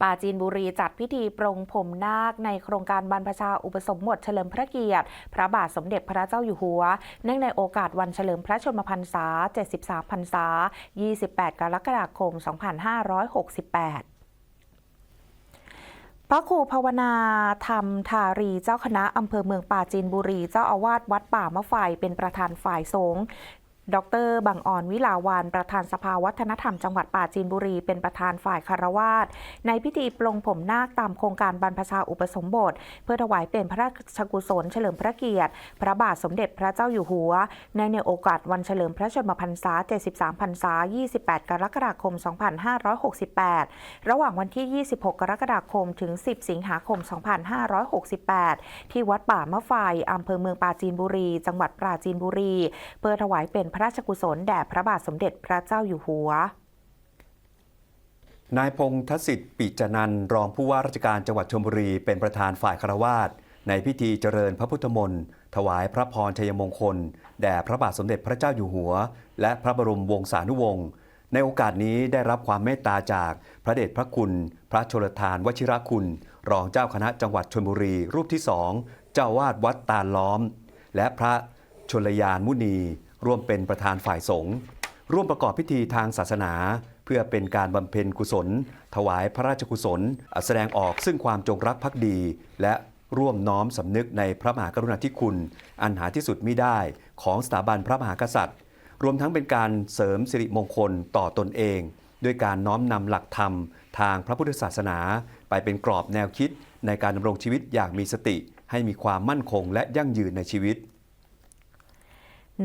ปราจีนบุรีจัดพิธีปรงผมนาคในโครงการบรรพชาอุปสมบทเฉลิมพระเกียรติ พระบาทสมเด็จพระเจ้าอยู่หัว เนื่องในโอกาสวันเฉลิมพระชนมพรรษา 73 พรรษา 28 กรกฎาคม 2568พระครูภาวนาธรรมทารีเจ้าคณะอำเภอเมืองปราจีนบุรี เจ้าอาวาสวัดป่ามะไฟเป็นประธานฝ่ายสงฆ์ ดรบังอ่อนวิลาวันประธานสภาวัฒนธรรมจังหวัดปราจีนบุรี เป็นประธานฝ่ายคารวาสในพิธีปลงผมนาคตามโครงการบรรพชาอุปสมบท เพื่อถวายเป็นพระราชกุศลเฉลิมพระเกียรติ พระบาทสมเด็จพระเจ้าอยู่หัว ในในโอกาสวันเฉลิมพระชนมพรรษา 73 พรรษา 28 กรกฎาคม 2568 ระหว่างวันที่ 26 กรกฎาคมถึง 10 สิงหาคม 2568 ที่วัดป่ามะไฟอำเภอเมืองปราจีนบุรี จังหวัดปราจีนบุรี เพื่อถวายเป็นพระราชกุศลแด่พระบาทสมเด็จพระเจ้าอยู่หัวนายพงษ์ทศิษย์ปิจนันรองผู้ว่าราชการจังหวัดชลบุรีเป็นประธานฝ่ายคารวาสในพิธีเจริญพระพุทธมนต์ถวายพระพรชัยมงคล แด่พระบาทสมเด็จพระเจ้าอยู่หัว และพระบรมวงศานุวงศ์ในโอกาสนี้ได้รับความเมตตาจากพระเดชพระคุณ พระชลทานวชิรคุณ รองเจ้าคณะจังหวัดชลบุรี รูปที่สองเจ้าวาดวัดตาลล้อม และพระชลยานมุนี ร่วมเป็นประธานฝ่ายสงฆ์ร่วมประกอบพิธีทางศาสนา เพื่อเป็นการบำเพ็ญกุศล ถวายพระราชกุศล แสดงออกซึ่งความจงรักภักดี และร่วมน้อมสำนึกในพระมหากรุณาธิคุณ อันหาที่สุดมิได้ของสถาบันพระมหากษัตริย์ รวมทั้งเป็นการเสริมสิริมงคลต่อตนเอง ด้วยการน้อมนำหลักธรรม ทางพระพุทธศาสนา ไปเป็นกรอบแนวคิดในการดำรงชีวิตอย่างมีสติ ให้มีความมั่นคงและยั่งยืนในชีวิต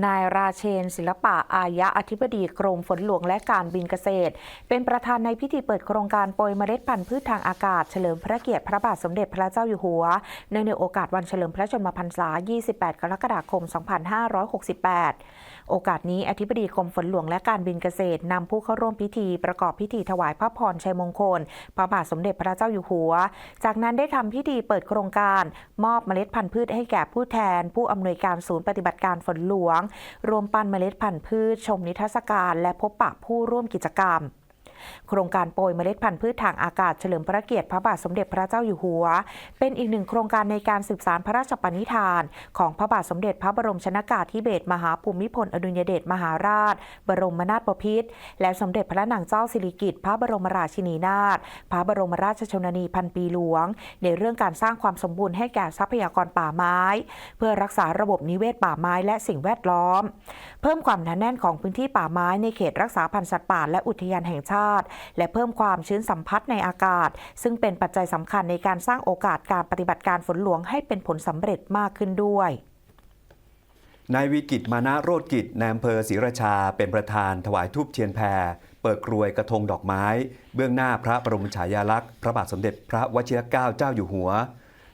นายราเชน ศิลปะอายะอธิบดีกรมฝนหลวงและการบินเกษตร เป็นประธานในพิธีเปิดโครงการโปรยเมล็ดพันธุ์พืชทางอากาศเฉลิมพระเกียรติพระบาทสมเด็จพระเจ้าอยู่หัวเนื่องในโอกาสวันเฉลิมพระชนมพรรษา 28 กรกฎาคม 2568 โอกาสนี้อธิบดีกรมฝนหลวงและการบินเกษตรนำผู้เข้าร่วมพิธีประกอบพิธีถวายพระพรชัยมงคล พระบาทสมเด็จพระเจ้าอยู่หัว จากนั้นได้ทำพิธีเปิดโครงการ มอบเมล็ดพันธุ์พืชให้แก่ผู้แทน ผู้อำนวยการศูนย์ปฏิบัติการฝนหลวงรวมปั้นเมล็ดพันธุ์พืช ชมนิทรรศการ และพบปะผู้ร่วมกิจกรรม โครงการโปรยเมล็ดพันธุ์พืชทางอากาศเฉลิมพระเกียรติพระบาทสมเด็จพระเจ้าอยู่หัว เป็นอีกหนึ่งโครงการในการสืบสารพระราชปณิธาน ของพระบาทสมเด็จพระบรมชนากาธิเบศรมหาภูมิพลอดุลยเดชมหาราช บรมนาถบพิตรและสมเด็จพระนางเจ้าสิริกิติ์พระบรมราชินีนาถพระบรมราชชนนีพันปีหลวง ในเรื่องการสร้างความสมบูรณ์ให้แก่ทรัพยากรป่าไม้ เพื่อรักษาระบบนิเวศป่าไม้และสิ่งแวดล้อม เพิ่มความหนาแน่นของพื้นที่ป่าไม้ในเขตรักษาพันธุ์สัตว์ป่าและอุทยานแห่งชาติและเพิ่มความชื้นสัมพัทธ์ในอากาศ ซึ่งเป็นปัจจัยสำคัญในการสร้างโอกาสการปฏิบัติการฝนหลวงให้เป็นผลสำเร็จมากขึ้นด้วยนายวิกิตมานะโรดกิจในอำเภอศรีราชา เป็นประธานถวายทูบเทียนแพรเปิดกรวยกระทงดอกไม้ เบื้องหน้าพระบรมฉายาลักษณ์พระบาทสมเด็จพระวชิรเกล้าเจ้าอยู่หัว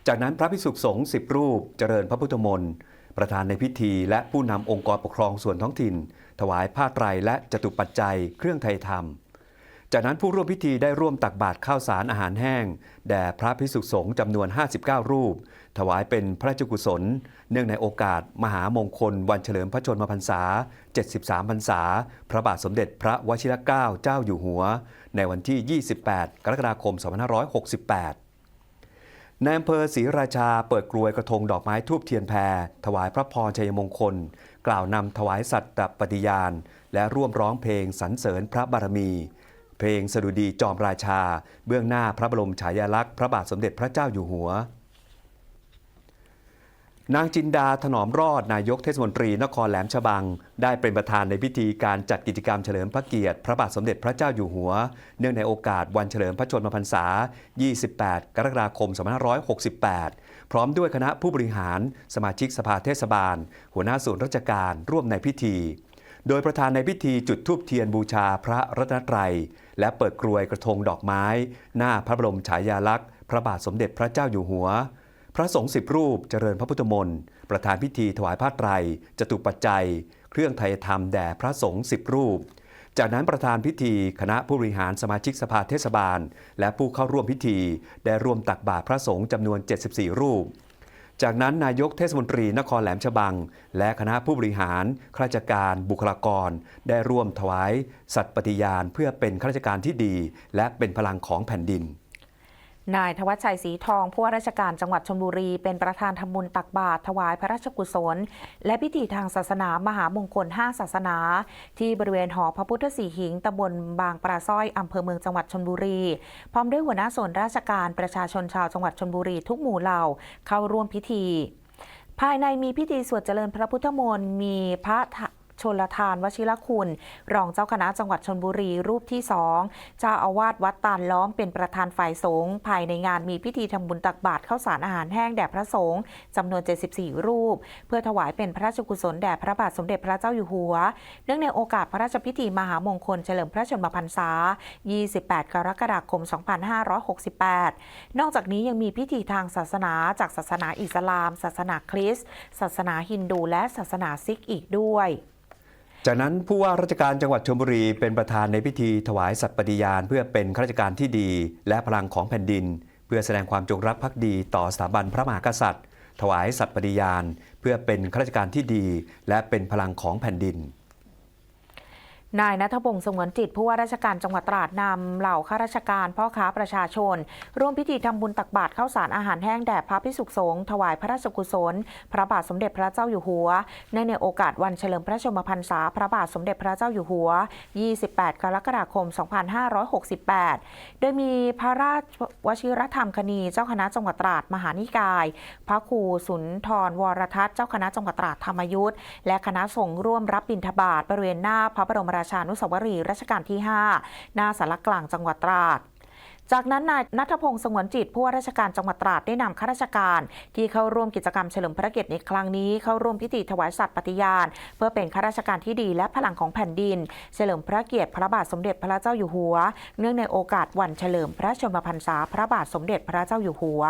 จากนั้นพระภิกษุสงฆ์สิบรูป เจริญพระพุทธมนต์ประธานในพิธีและผู้นำองค์กรปกครองส่วนท้องถิ่น ถวายผ้าไตรและจตุปัจจัย เครื่องไทยธรรม จากนั้นผู้ร่วมพิธีได้ร่วมตักบาตรข้าวสารอาหารแห้ง แด่พระภิกษุสงฆ์จำนวน 59 รูป ถวายเป็นพระราชกุศล เนื่องในโอกาสมหามงคล วันเฉลิมพระชนมพรรษา 73 พรรษา พระบาทสมเด็จพระวชิรเกล้าเจ้าอยู่หัว ในวันที่ 28 กรกฎาคม 2568ในอำเภอศรีราชาเปิดกลวยกระทงดอกไม้ทูบเทียนแพร ถวายพระพรชัยมงคล กล่าวนำถวายสัตตปฏิญาณ และร่วมร้องเพลงสรรเสริญพระบารมี เพลงสดุดีจอมราชา เบื้องหน้าพระบรมฉายาลักษณ์พระบาทสมเด็จพระเจ้าอยู่หัว นางจินดาถนอมรอดนายกเทศมนตรีนครแหลมฉบัง ได้เป็นประธานในพิธีการจัดกิจกรรมเฉลิมพระเกียรติ พระบาทสมเด็จพระเจ้าอยู่หัว เนื่องในโอกาสวันเฉลิมพระชนมพรรษา 28 กรกฎาคม 2568 พร้อมด้วยคณะผู้บริหาร สมาชิกสภาเทศบาล หัวหน้าส่วนราชการร่วมในพิธี โดยประธานในพิธีจุดธูปเทียนบูชาพระรัตนตรัย และเปิดกรวยกระทงดอกไม้ หน้าพระบรมฉายาลักษณ์ พระบาทสมเด็จพระเจ้าอยู่หัว พระสงฆ์สิบรูปเจริญพระพุทธมนต์ประธานพิธีถวายผ้าไตรจตุปัจจัย เครื่องไทยธรรมแด่พระสงฆ์สิบรูป จากนั้นประธานพิธีคณะผู้บริหารสมาชิกสภาเทศบาล และผู้เข้าร่วมพิธีได้ร่วมตักบาตรพระสงฆ์จำนวน 74 รูป จากนั้นนายกเทศมนตรีนครแหลมฉบัง และคณะผู้บริหารข้าราชการบุคลากร ได้ร่วมถวายสัตย์ปฏิญาณเพื่อเป็นข้าราชการที่ดี และเป็นพลังของแผ่นดิน นายธวัชชัยศรีทองผู้ว่าราชการจังหวัดชลบุรี เป็นประธานทำบุญตักบาตรถวายพระราชกุศล และพิธีทางศาสนามหามงคล 5 ศาสนา ที่บริเวณหอพระพุทธสีหิงตำบลบางปราสร้อยอำเภอเมืองจังหวัดชลบุรี พร้อมด้วยหัวหน้าส่วนราชการประชาชนชาวจังหวัดชลบุรีทุกหมู่เหล่าเข้าร่วมพิธี ภายในมีพิธีสวดเจริญพระพุทธมนต์มีพระ ชนลทานวชิรคุณ รองเจ้าคณะจังหวัดชนบุรีรูปที่สองเจ้าอาวาสวัดตาลล้อมเป็นประธานฝ่ายสงฆ์ภายในงานมีพิธีทำบุญตักบาตรข้าวสารอาหารแห้งแด่พระสงฆ์จำนวน 74 รูป เพื่อถวายเป็นพระราชกุศลแด่พระบาทสมเด็จพระเจ้าอยู่หัว เนื่องในโอกาสพระราชพิธีมหามงคลเฉลิมพระชนมพรรษา 28 กรกฎาคม 2568 นอกจากนี้ยังมีพิธีทางศาสนาจากศาสนาอิสลาม ศาสนาคริสต์ศาสนาฮินดูและศาสนาซิกอีกด้วย จากนั้นผู้ว่าราชการจังหวัดชลบุรีเป็นประธานในพิธีถวายสัตย์ปฏิญาณเพื่อเป็นข้าราชการที่ดี และพลังของแผ่นดิน เพื่อแสดงความจงรักภักดีต่อสถาบันพระมหากษัตริย์ ถวายสัตย์ปฏิญาณ เพื่อเป็นข้าราชการที่ดี และเป็นพลังของแผ่นดิน นายนัทพงศ์สงวนจิตผู้ว่าราชการจังหวัดตราดนำเหล่าข้าราชการพ่อค้าประชาชน ร่วมพิธีทำบุญตักบาตรข้าวสารอาหารแห้งแด่พระพิสุขสงฆ์ถวายพระราชกุศล พระบาทสมเด็จพระเจ้าอยู่หัวเนื่องในโอกาสวันเฉลิมพระชนมพรรษาพระบาทสมเด็จพระเจ้าอยู่หัว 28 กรกฎาคม 2568 โดยมีพระราชวชิรธรรมคณีเจ้าคณะจังหวัดตราดมหานิกาย พระครูสุนทรวรทัศน์เจ้าคณะจังหวัดตราดธรรมยุทธและคณะสงฆ์ร่วมรับบิณฑบาตบริเวณหน้าพระบรมราชานุสาวรีย์รัชกาลที่ 5 หน้าสารกลางจังหวัดตราดจากนั้นนายนัทพงศ์สงวนจิตผู้ว่าราชการจังหวัดตราดได้นำข้าราชการ ที่เข้าร่วมกิจกรรมเฉลิมพระเกียรติในครั้งนี้เข้าร่วมพิธีถวายสัตย์ปฏิญาณ เพื่อเป็นข้าราชการที่ดีและพลังของแผ่นดิน เฉลิมพระเกียรติพระบาทสมเด็จพระเจ้าอยู่หัว เนื่องในโอกาสวันเฉลิมพระชนมพรรษาพระบาทสมเด็จพระเจ้าอยู่หัว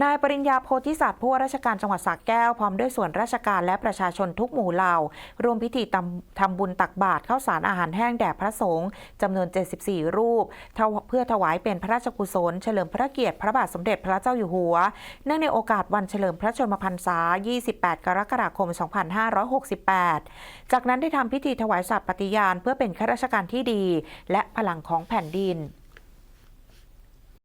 นายปริญญาโพธิสัตว์ผู้ว่าราชการจังหวัดสระแก้ว พร้อมด้วยส่วนราชการและประชาชนทุกหมู่เหล่าร่วมพิธีทำทำบุญตักบาตรข้าวสารอาหารแห้งแด่พระสงฆ์จำนวน 74 รูป เพื่อถวายเป็นพระราชกุศล เฉลิมพระเกียรติพระบาทสมเด็จพระเจ้าอยู่หัว เนื่องในโอกาสวันเฉลิมพระชนมพรรษา 28 กรกฎาคม 2568 จากนั้นได้ทำพิธีถวายสัตย์ปฏิญาณเพื่อเป็นข้าราชการที่ดี และพลังของแผ่นดิน